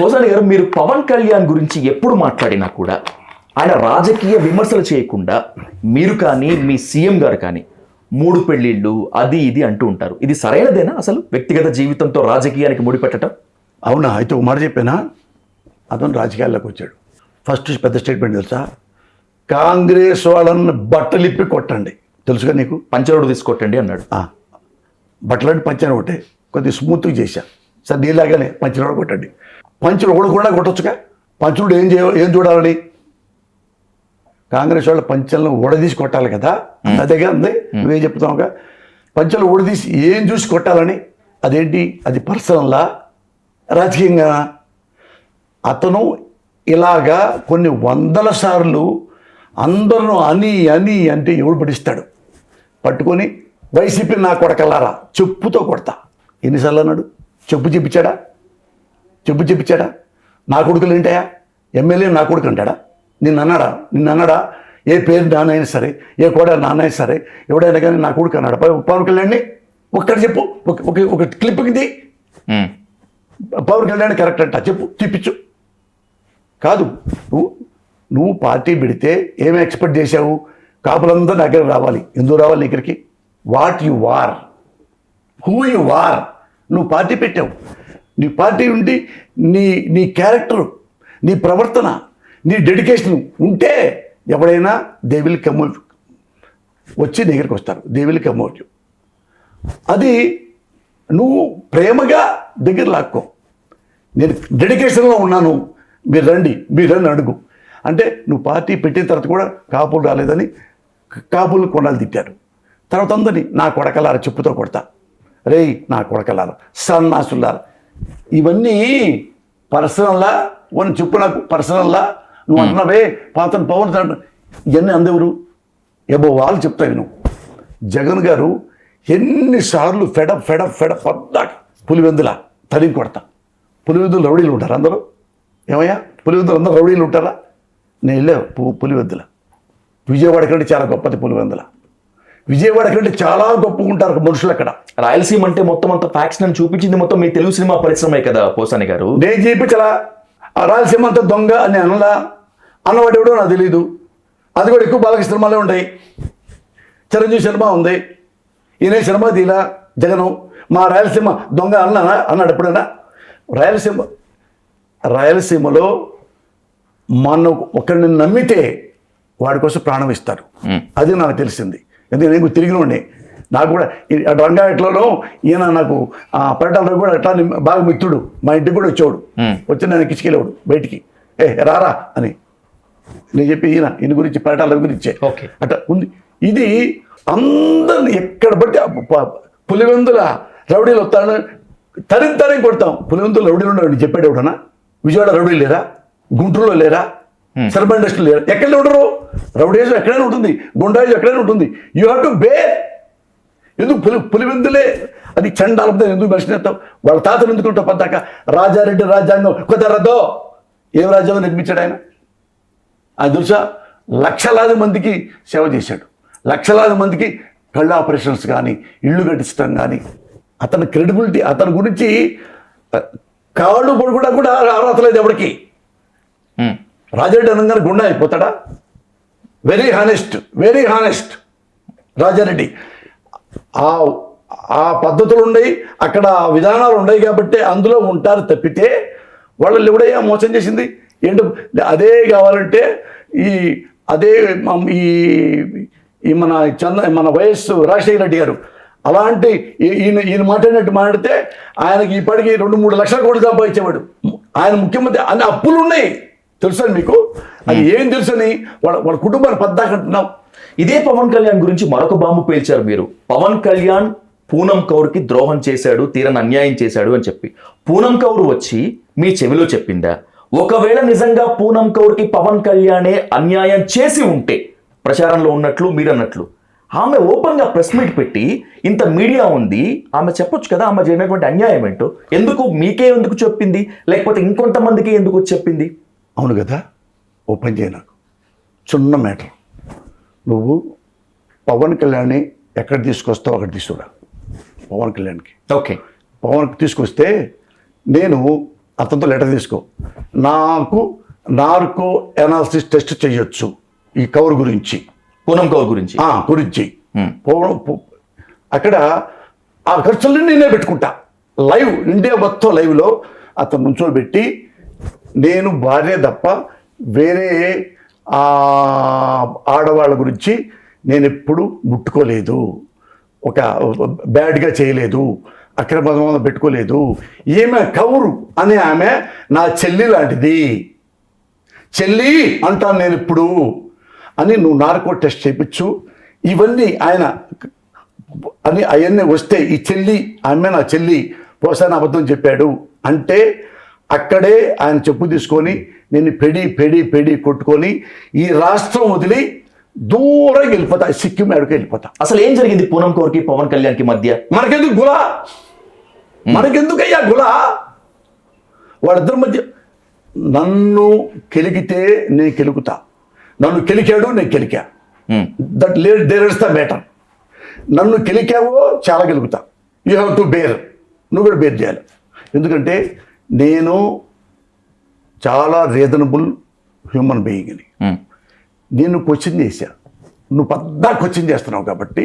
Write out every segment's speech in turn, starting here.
పోసాని గారు మీరు పవన్ కళ్యాణ్ గురించి ఎప్పుడు మాట్లాడినా కూడా ఆయన రాజకీయ విమర్శలు చేయకుండా మీరు కానీ మీ సీఎం గారు కానీ మూడు పెళ్ళిళ్ళు అది ఇది అంటూ ఉంటారు. ఇది సరైనదేనా అసలు? వ్యక్తిగత జీవితంతో రాజకీయానికి ముడిపెట్టడం? అవునా? అయితే ఒక మాట చెప్పానా? అతను రాజకీయాల్లోకి వచ్చాడు. ఫస్ట్ పెద్ద స్టేట్మెంట్ తెలుసా? కాంగ్రెస్ వాళ్ళని బట్టలిప్పి కొట్టండి. తెలుసుగా నీకు? పంచరోడు తీసుకొట్టండి అన్నాడు. బట్టలంటే పంచని ఒకటే కొద్దిగా స్మూత్గా చేశా. సరే నీలాగానే పంచలోడ కొట్టండి. పంచులు ఒకడు కూడా కొట్టొచ్చుగా? పంచుడు ఏం చేయ ఏం చూడాలని? కాంగ్రెస్ వాళ్ళ పంచలను ఊడదీసి కొట్టాలి కదా? అదేగా ఉంది. నువ్వేం చెప్తావుగా పంచలు ఊడదీసి ఏం చూసి కొట్టాలని? అదేంటి? అది పర్సనల్లా రాజకీయంగా? అతను ఇలాగా కొన్ని వందల సార్లు అందరూ అని అని అంటే ఎవడు పడిస్తాడు పట్టుకొని వైసీపీ నా కొడకల్లారా చెప్పుతో కొడతా. ఎన్నిసార్లు అన్నాడు? చెప్పు చెప్పించాడా చెప్పు చెప్పించాడా? నా కొడుకులు ఏంటయా ఎమ్మెల్యే నా కొడుకు అంటాడా? నిన్ను అన్నాడా? నిన్ను అన్నాడా? ఏ పేరు నాన్నైనా సరే ఏ కోడ నాన్నైనా సరే ఎవడైనా కానీ నా కొడుకు అన్నాడు? పవన్ కళ్యాణ్ని ఒక్కటి చెప్పు. ఒక ఒక- ఒక క్లిప్ ఇది ఉమ్, పవన్ కళ్యాణ్ కరెక్ట్ అంట. చెప్పు చూపించు. కాదు నువ్వు నువ్వు పార్టీ పెడితే ఏమి ఎక్స్పెక్ట్ చేసావు కాపులంతా నా దగ్గర రావాలి. ఎందుకు రావాలి నీ దగ్గరికి? What you are who you are నువ్వు పార్టీ పెట్టావు. నీ పార్టీ ఉండి నీ నీ క్యారెక్టర్ నీ ప్రవర్తన నీ డెడికేషన్ ఉంటే ఎవడైనా దే విల్ వచ్చి దగ్గరికి వస్తారు. దే విల్ అది నువ్వు ప్రేమగా దగ్గర లాక్కో. నేను డెడికేషన్లో ఉన్నాను. మీరు రండి మీరు రండి అడుగు. అంటే నువ్వు పార్టీ పెట్టిన తర్వాత కూడా కాపులు రాలేదని కాపులు కొనాలి తిట్టారు. తర్వాత అందరినీ నా కొడకలారా చెప్పుతో కొడతా. రే నా కొడకలారా సన్నాసులారా ఇవన్నీ పర్సనల్లా వన్ చెప్పు నాకు పర్సనల్లా. నువ్వు అంటున్నావే పాత పవన్ ఇవన్నీ అందెవరు? ఎబో వాళ్ళు చెప్తా నేను జగన్ గారు ఎన్నిసార్లు ఫెడప్ ఫెడప్ ఫెడప్ పద్దాక పులివెందుల తరిగి కొడతా. పులివెందులు రౌడీలు ఉంటారు అందరూ? ఏమయ్యా? పులివెందులు అందరూ రౌడీలు ఉంటారా? నేను వెళ్ళా పులివెందుల. విజయవాడ కంటే చాలా గొప్పది పులివెందుల. విజయవాడ కంటే చాలా గొప్పగా ఉంటారు మనుషులు అక్కడ. రాయలసీమ అంటే మొత్తం అంత ఫ్యాక్స్ అని చూపించింది మొత్తం మీ తెలుగు సినిమా పరిశ్రమే కదా పోసాని గారు. నేను చేయించలా ఆ రాయలసీమ అంతా దొంగ అని అనలా. అన్నవాడు ఎవడో నాకు తెలియదు అది కూడా ఎక్కువ బాలకృష్ణ సినిమాలే ఉంటాయి. చిరంజీవి సినిమా ఉంది. ఈయన సినిమా తీలా. జగను. మా రాయలసీమ దొంగ అన్నానా అన్నాడు ఎప్పుడైనా. రాయలసీమ రాయలసీమలో మన ఒకరిని నమ్మితే వాడి కోసం ప్రాణం ఇస్తారు. అది నాకు తెలిసింది. ఎందుకంటే నేను తిరిగిన ఉండే నాకు కూడా ఈ రంగాయట్లలో ఈయన నాకు ఆ పర్యటనలో కూడా ఎట్లా బాగా మిత్రుడు. మా ఇంటికి కూడా వచ్చేవాడు. వచ్చి నన్ను కిచ్చుకెళ్ళేవాడు బయటికి. ఏ రారా అని. నేను చెప్పి ఈయన ఈయన గురించి పర్యటనల గురించే. ఓకే. అట్లా ఉంది. ఇది అందరిని ఎక్కడ బట్టి పులివెందుల రౌడీలు వస్తాను తరిం తరిం కొడతాం. పులివెందుల రౌడీలు ఉండవు చెప్పాడు ఎవడనా విజయవాడ రౌడీలు లేరా? గుంటూరులో లేరా? సర్బన్ ఇండస్ట్రీ ఎక్కడ ఉండరు. రౌడేజు ఎక్కడైనా ఉంటుంది. గుండాయిజం ఎక్కడైనా ఉంటుంది. యూ హ్యావ్ టు బేర్ ఎందుకు పులి పులివెందులే? అది చండాలతో ఎందుకు మనిషినేస్తాం వాళ్ళ తాతలు ఎందుకు ఉంటావు పద్దాక? రాజారెడ్డి రాజ్యాంగం. కుదరదో ఏం రాజ్యాంగం నిర్మించాడు ఆయన? అది తెలుసా? లక్షలాది మందికి సేవ చేశాడు. లక్షలాది మందికి కళ్ళు ఆపరేషన్స్ కానీ ఇళ్ళు కట్టించడం కానీ అతని క్రెడిబిలిటీ అతని గురించి కాళ్ళు పొడి కూడా కూడా అర్హత లేదు ఎవరికి. రాజారెడ్డి అనగానే గుండె అయిపోతాడా? Very honest very honest Rajareddy. ఆ ఆ పద్ధతులు ఉన్నాయి అక్కడ ఆ విధానాలు ఉన్నాయి కాబట్టి అందులో ఉంటారు తప్పితే వాళ్ళు ఎవడయ్యా మోసం చేసింది? ఏంటో? అదే కావాలంటే ఈ అదే ఈ ఈ మన చంద మన వైఎస్ రాజశేఖర రెడ్డి గారు అలాంటి ఈయన ఈయన మాట్లాడినట్టు మాట్లాడితే ఆయనకి ఇప్పటికి రెండు మూడు లక్షల కోట్లు సంపాదించేవాడు. ఆయన ముఖ్యమంత్రి అన్ని అప్పులు ఉన్నాయి తెలుసా మీకు? అది ఏం తెలుసని వాళ్ళ వాళ్ళ కుటుంబాన్ని పద్దాకంటున్నాం ఇదే పవన్ కళ్యాణ్ గురించి మరొక బాంబు పేల్చారు మీరు. పవన్ కళ్యాణ్ పూనం కౌర్కి ద్రోహం చేశాడు తీరని అన్యాయం చేశాడు అని చెప్పి. పూనం కౌర్ వచ్చి మీ చెవిలో చెప్పిందా? ఒకవేళ నిజంగా పూనం కౌర్కి పవన్ కళ్యాణే అన్యాయం చేసి ఉంటే ప్రచారంలో ఉన్నట్లు మీరు అన్నట్లు ఆమె ఓపెన్గా ప్రెస్ మీట్ పెట్టి ఇంత మీడియా ఉంది ఆమె చెప్పొచ్చు కదా ఆమె జరిగినటువంటి అన్యాయం ఏంటో? ఎందుకు? మీకే ఎందుకు చెప్పింది? లేకపోతే ఇంకొంతమందికి ఎందుకు చెప్పింది? అవును కదా? ఓపెన్ చేయ నాకు. చిన్న మ్యాటర్. నువ్వు పవన్ కళ్యాణ్ని ఎక్కడ తీసుకొస్తావు అక్కడ తీసుకురా. పవన్ కళ్యాణ్కి. ఓకే. పవన్కి తీసుకొస్తే నేను అతనితో లెటర్ తీసుకో. నాకు నార్కో ఎనాలిసిస్ టెస్ట్ చేయొచ్చు ఈ కవర్ గురించి. పూనం కౌర్ గురించి? గురించి. Hmm. పోవడం పో- అక్కడ ఆ ఖర్చులన్నీ నేనే పెట్టుకుంటా. లైవ్ ఇండియా మొత్తం లైవ్లో అతను నుంచోబెట్టి నేను భార్య తప్ప వేరే ఆడవాళ్ళ గురించి నేను ఎప్పుడు ముట్టుకోలేదు. ఒక బ్యాడ్గా చేయలేదు. అక్రమ పెట్టుకోలేదు. ఈమె కౌరు అనే ఆమె నా చెల్లి లాంటిది. చెల్లి అంటాను నేను ఇప్పుడు అని నువ్వు నార్కో టెస్ట్ చేయించు. ఇవన్నీ ఆయన అని అవన్నీ వస్తే ఈ చెల్లి ఆమె నా చెల్లి పోసాన అబద్ధం చెప్పాడు. అంటే అక్కడే ఆయన చెప్పు తీసుకొని నేను పెడి పెడి పెడి కొట్టుకొని ఈ రాష్ట్రం వదిలి దూరం వెళ్ళిపోతా సిక్కిం ఎడకి వెళ్ళిపోతా. అసలు ఏం జరిగింది పూనం కౌర్కి పవన్ కళ్యాణ్కి మధ్య? మనకెందుకు గులా? మనకెందుకయ్యా గులా? వాళ్ళిద్దరి మధ్య నన్ను కెలిగితే నేను కెలుగుతా నన్ను కెలికాడు నేను కెలికా. That lay there is the matter నన్ను కెలికావో చాలా గెలుగుతా యూ హ్యావ్ టు బేర్. నువ్వు కూడా బేర్ చేయాలి. ఎందుకంటే నేను చాలా రీజనబుల్ హ్యూమన్ బీయింగ్ని నేను క్వశ్చన్ చేశా. నువ్వు పెద్ద క్వశ్చన్ చేస్తున్నావు కాబట్టి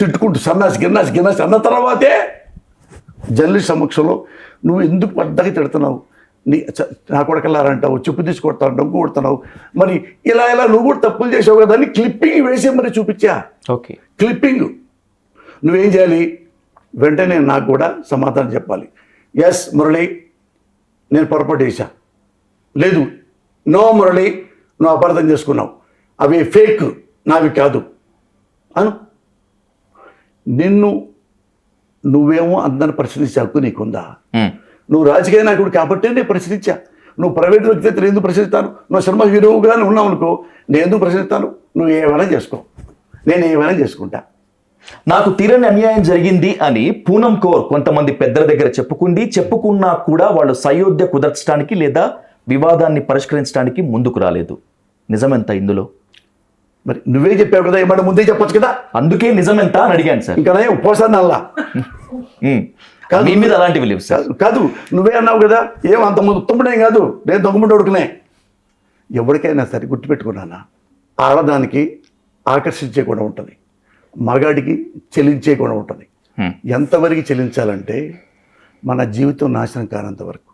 తిట్టుకుంటూ సన్నాసి గిన్నాసి గిన్నాసి అన్న తర్వాతే జర్నలిస్ట్ సమక్షంలో నువ్వు ఎందుకు పెద్దగా తిడుతున్నావు? నీ నా కొడకల్లారంటావు చెప్పు తీసుకొడతావు డొంకు కొడుతున్నావు. మరి ఇలా ఇలా నువ్వు కూడా తప్పులు చేసావు కదా అని క్లిప్పింగ్ వేసి మరి చూపించా. ఓకే క్లిప్పింగ్ నువ్వేం చేయాలి? వెంటనే నాకు కూడా సమాధానం చెప్పాలి. ఎస్ మురళి నేను పొరపాటు చేశా. లేదు నో మురళి నువ్వు అపార్థం చేసుకున్నావు. అవి ఫేక్ నావి కాదు. అను. నిన్ను నువ్వేమో అందరిని ప్రశ్నించే హక్కు నీకుందా నువ్వు రాజకీయ నాయకుడు కాబట్టి నేను ప్రశ్నించా. నువ్వు ప్రైవేట్ వ్యక్తి అయితే ఎందుకు ప్రశ్నిస్తాను? నువ్వు సినిమా హీరోగానే ఉన్నావు అనుకో నేను ఎందుకు ప్రశ్నిస్తాను? నువ్వు ఏమైనా చేసుకో. నేను ఏమైనా చేసుకుంటా. నాకు తీరని అన్యాయం జరిగింది అని పూనం కౌర్ కొంతమంది పెద్దల దగ్గర చెప్పుకుంది. చెప్పుకున్నా కూడా వాళ్ళు సయోధ్య కుదర్చడానికి లేదా వివాదాన్ని పరిష్కరించడానికి ముందుకు రాలేదు. నిజమెంత ఇందులో? మరి నువ్వే చెప్పావు కదా ఏమన్నా ముందే చెప్పొచ్చు కదా? అందుకే నిజమెంత అని అడిగాను సార్. ఇంకా నయం పోసాను అల్లా. మీ మీద అలాంటివి లేవు సార్. కాదు- నువ్వే అన్నావు కదా ఏం అంత ముందు ఉత్తముడేం కాదు నేను దొంగముండి ఉడుకునే ఎవరికైనా సరే గుర్తుపెట్టుకున్నానా ఆడదానికి ఆకర్షించే కూడా ఉంటుంది. మగాడికి చెలించే కూడా ఉంటుంది. ఎంతవరకు చెల్లించాలంటే మన జీవితం నాశనం కానంత వరకు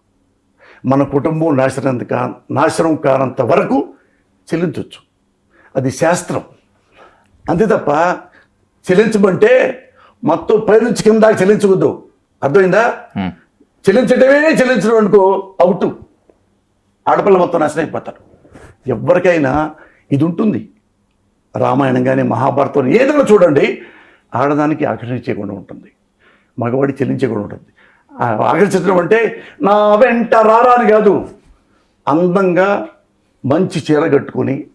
మన కుటుంబం నాశనం కా నాశనం కానంత వరకు చెల్లించవచ్చు అది శాస్త్రం. అంతే తప్ప చెల్లించమంటే మొత్తం పైనుంచి కింద చెల్లించవద్దు. అర్థమైందా? చెల్లించడమే చెల్లించడం అనుకో అవుట్. ఆడపిల్ల మొత్తం నాశనం అయిపోతారు. ఎవరికైనా ఇది ఉంటుంది. రామాయణం కానీ మహాభారతం ఏదైనా చూడండి ఆడదానికి ఆకర్షించకుండా ఉంటుంది. మగవాడి చెల్లించకుండా ఉంటుంది. ఆకర్షించడం అంటే నా వెంట రారా అని కాదు. అందంగా మంచి చీర కట్టుకొని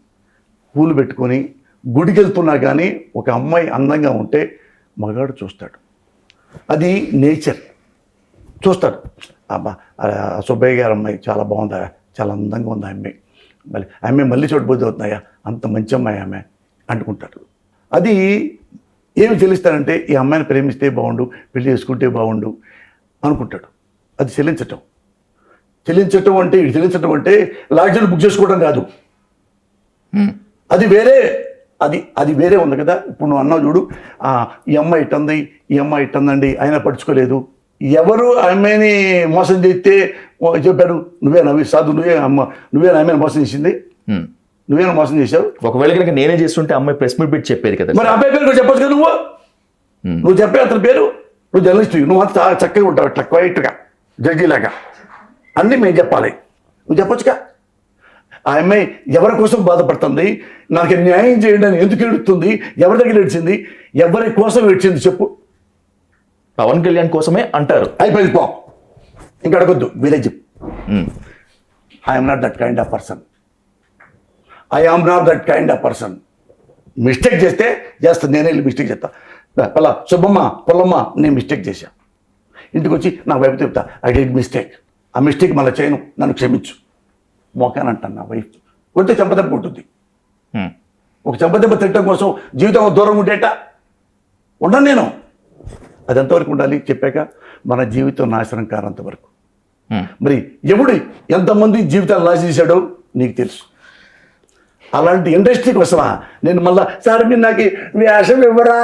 పూలు పెట్టుకొని గుడికి వెళ్తున్నా కానీ ఒక అమ్మాయి అందంగా ఉంటే మగాడు చూస్తాడు. అది నేచర్. చూస్తాడు. అబ్బా సుబ్బయ్య గారు అమ్మాయి చాలా బాగుందా? చాలా అందంగా ఉంది ఆ అమ్మాయి. మళ్ళీ ఆమె అమ్మాయి మళ్ళీ బుద్ధి అవుతున్నాయా అంత మంచి అమ్మాయి ఆమె అంటుకుంటాడు. అది ఏమి చెల్లిస్తాడంటే ఈ అమ్మాయిని ప్రేమిస్తే బాగుండు పెళ్ళి చేసుకుంటే బాగుండు అనుకుంటాడు. అది చెల్లించటం. చెల్లించటం అంటే ఇది చెల్లించటం అంటే లాడ్జీలు బుక్ చేసుకోవడం కాదు. అది వేరే అది అది వేరే ఉంది కదా. ఇప్పుడు నువ్వు అన్నావు చూడు ఈ అమ్మాయి ఇట్టంది ఈ అమ్మాయి ఇట్టందండి ఆయన పట్టించుకోలేదు. ఎవరు ఆ అమ్మాయిని మోసం చేస్తే చెప్పారు నువ్వే నవ్వి సాధు నువ్వే అమ్మ నువ్వే నా అమ్మాయిని మోసం చేసింది? ఉమ్. నువ్వేనా మోసం చేశావు? ఒకవేళ కనుక నేనే చేస్తుంటే అమ్మాయి ప్రెస్ మీట్ పెట్టి చెప్పేది కదా మరి అబ్బాయి పేరు కూడా చెప్పొచ్చు కదా నువ్వు. నువ్వు చెప్పే అతని పేరు? నువ్వు జర్నలిస్ట్ నువ్వు అంత చాలా చక్కగా ఉంటావు ఇట్లా క్వైట్గా జడ్జిలాగా అన్నీ మేము చెప్పాలి. నువ్వు చెప్పొచ్చుగా? ఆ అమ్మాయి ఎవరి కోసం బాధపడుతుంది? నాకు న్యాయం చేయండి అని ఎందుకు ఏడుస్తుంది? ఎవరి దగ్గర ఏడ్చింది? ఎవరి కోసం ఏడ్చింది చెప్పు. పవన్ కళ్యాణ్ కోసమే అంటారు. అయిపోయింది పో. ఇంకా అడగొద్దు మీరే చెప్పు. I'm not that kind of person I am not that kind of person mistake చేస్తే చేస్తా నేనే వెళ్ళి మిస్టేక్ చేస్తా. పలా సుబ్బమ్మ పొల్లమ్మ నేను మిస్టేక్ చేశా. ఇంటికి వచ్చి నా వైపు చెప్తా ఐ డిడ్ మిస్టేక్ ఆ మిస్టేక్ మళ్ళీ చేయను. నన్ను క్షమించు. మోకానంటాను నా వైఫ్ కొడితే చెంపదెబ్బ ఉంటుంది ఒక చెంపదెబ్బ తిట్టడం కోసం జీవితం దూరం ఉండేట ఉండను నేను. అది ఎంతవరకు ఉండాలి చెప్పాక? మన జీవితం నాశనం కానంత వరకు. మరి ఎవడు ఎంతమంది జీవితాలు నాశ చేశాడో నీకు తెలుసు. అలాంటి ఇండస్ట్రీకి వస్తావా నేను మళ్ళా సార్ మీరు నాకు వేషం ఇవ్వరా?